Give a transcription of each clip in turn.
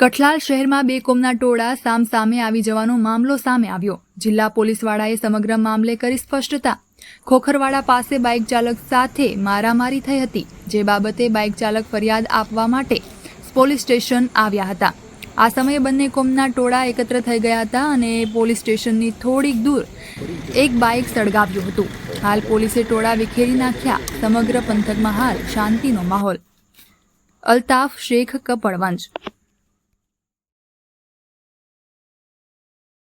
કઠલાલ શહેરમાં બે કોમના ટોળા સામ સામે આવી જવાનો મામલો સામે આવ્યો. જિલ્લા પોલીસવાળાએ સમગ્ર મામલે કરી સ્પષ્ટતા. ખોખરવાડા પાસે બાઇક ચાલક સાથે મારામારી થઈ હતી, જે બાબતે બાઇક ચાલક ફરિયાદ આપવા માટે પોલીસ સ્ટેશન આવ્યા હતા. આ સમયે બંને કોમના ટોળા એકત્ર થઈ ગયા હતા અને પોલીસ સ્ટેશનની થોડીક દૂર એક બાઇક સળગાવ્યું હતું. હાલ પોલીસે ટોળા વિખેરી નાખ્યા. સમગ્ર પંથકમાં હાલ શાંતિનો માહોલ. અલ્તાફ શેખ કપડવંજ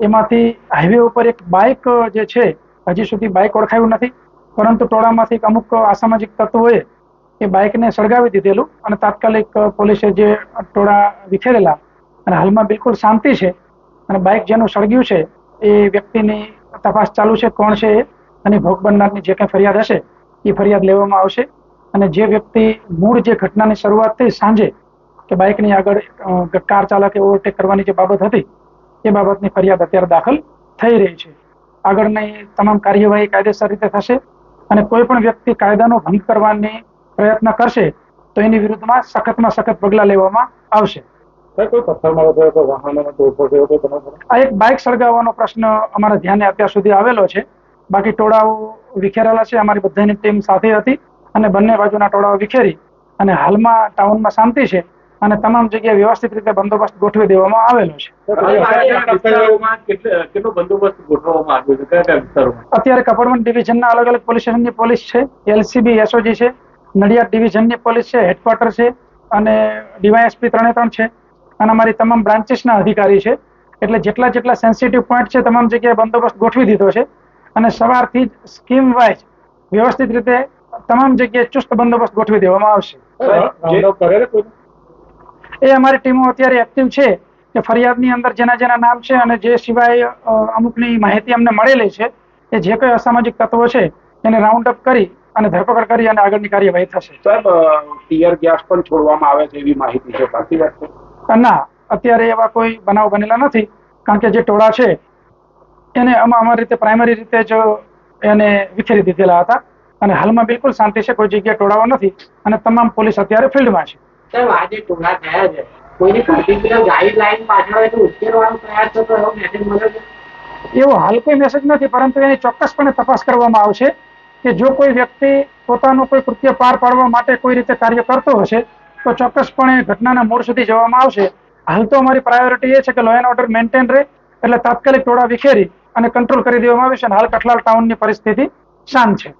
એમાંથી હાઈવે ઉપર એક બાઇક જે છે, હજી સુધી બાઇક ઓળખાયું નથી. પરંતુ ટોળામાંથી અમુક અસામાજિક તત્વોએ એ બાઇકને સળગાવી દીધેલું અને તાત્કાલિક પોલીસે જે ટોળા વિખેરેલા અને હાલમાં બિલકુલ શાંતિ છે અને બાઇક જેનું સળગ્યું છે એ વ્યક્તિની તપાસ ચાલુ છે કોણ છે એ અને ભોગ બનનારની જે કંઈ ફરિયાદ હશે એ ફરિયાદ લેવામાં આવશે. અને જે વ્યક્તિ મૂળ જે ઘટનાની શરૂઆત થઈ સાંજે કે બાઇકની આગળ કાર ચાલકે ઓવરટેક કરવાની જે બાબત હતી એ બાબતની ફરિયાદ અત્યારે દાખલ થઈ રહી છે. આગળની તમામ કાર્યવાહી કાયદેસર રીતે થશે અને કોઈ પણ વ્યક્તિ કાયદાનો ભંગ કરવાની પ્રયત્ન કરશે તો એની વિરુદ્ધમાં સખતમાં સખત પગલાં લેવામાં આવશે? આ એક બાઇક સળગાવવાનો પ્રશ્ન અમારા ધ્યાને અત્યાર સુધી આવેલો છે. બાકી ટોળાઓ વિખેરેલા છે અમારી બધાની ટીમ સાથે હતી અને બંને બાજુના ટોળાઓ વિખેરી અને હાલમાં ટાઉનમાં શાંતિ છે. અને તમામ જગ્યાએ વ્યવસ્થિત રીતે બંદોબસ્ત ગોઠવી દેવામાં આવેલો છે. અત્યારે કપડવન ડિવિઝનના અલગ અલગ પોલીસ સ્ટેશનની પોલીસ છે એલસીબી એસઓજી છે નડિયાદ ડિવિઝનની પોલીસ છે હેડક્વાર્ટર છે અને ડીવાયએસપી ત્રણે ત્રણ છે અને અમારી તમામ બ્રાન્ચીસના અધિકારી છે. એટલે જેટલા જેટલા સેન્સિટિવ પોઈન્ટ છે તમામ જગ્યાએ બંદોબસ્ત ગોઠવી દીધો છે. અને સવારથી જ સ્કીમ વાઇઝ વ્યવસ્થિત રીતે તમામ જગ્યાએ ચુસ્ત બંદોબસ્ત ગોઠવી દેવામાં આવશે સાહેબ, રાઉન્ડ અપ કરે ને કોઈ એ અમારી ટીમો અત્યારે એક્ટિવ છે કે ફરિયાદની અંદર જેના જેના નામ છે અને જે સિવાય અમુકની માહિતી અમને મળેલી છે એ જે કોઈ અસામાજિક તત્વો છે એને રાઉન્ડ અપ કરી અને ધરપકડ કરી અને આગળની કાર્યવાહી થશે. સાહેબ ટીયર ગેસ પણ છોડવામાં આવે છે એવી માહિતી છે સાચી વાત છે ના અત્યારે એવા કોઈ બનાવ બનેલા નથી કારણ કે જે ટોળા છે એને અમે અમારી રીતે પ્રાઇમરી રીતે જ એને વિખેરી દીધેલા હતા અને હાલમાં બિલકુલ શાંતિ છે કોઈ જગ્યાએ ટોળાઓ નથી અને તમામ પોલીસ અત્યારે ફિલ્ડમાં છે. સાહેબ, આજે ટોળા થયા છે. કોઈની પર્ટિક્યુલર ગાઈડલાઈન પાછળ એને ઉશ્કેરવાનો પ્રયાસ થતો એવો મેસેજ મળ્યો છે? એવો હાલ કોઈ મેસેજ નથી, પરંતુ એની ચોક્કસપણે તપાસ કરવામાં આવશે કે જો કોઈ વ્યક્તિ પોતાનું કોઈ કૃત્ય પાર પાડવા માટે કોઈ રીતે કાર્ય કરતો હશે, તો ચોક્કસપણે ઘટનાના મૂળ સુધી જવામાં આવશે. હાલ તો અમારી પ્રાયોરિટી એ છે કે લો એન્ડ ઓર્ડર મેન્ટેન રહે, એટલે તાત્કાલિક ટોળા વિખેરી અને કંટ્રોલ કરી દેવામાં આવશે અને હાલ કઠલાલ ટાઉનની પરિસ્થિતિ શાંત છે.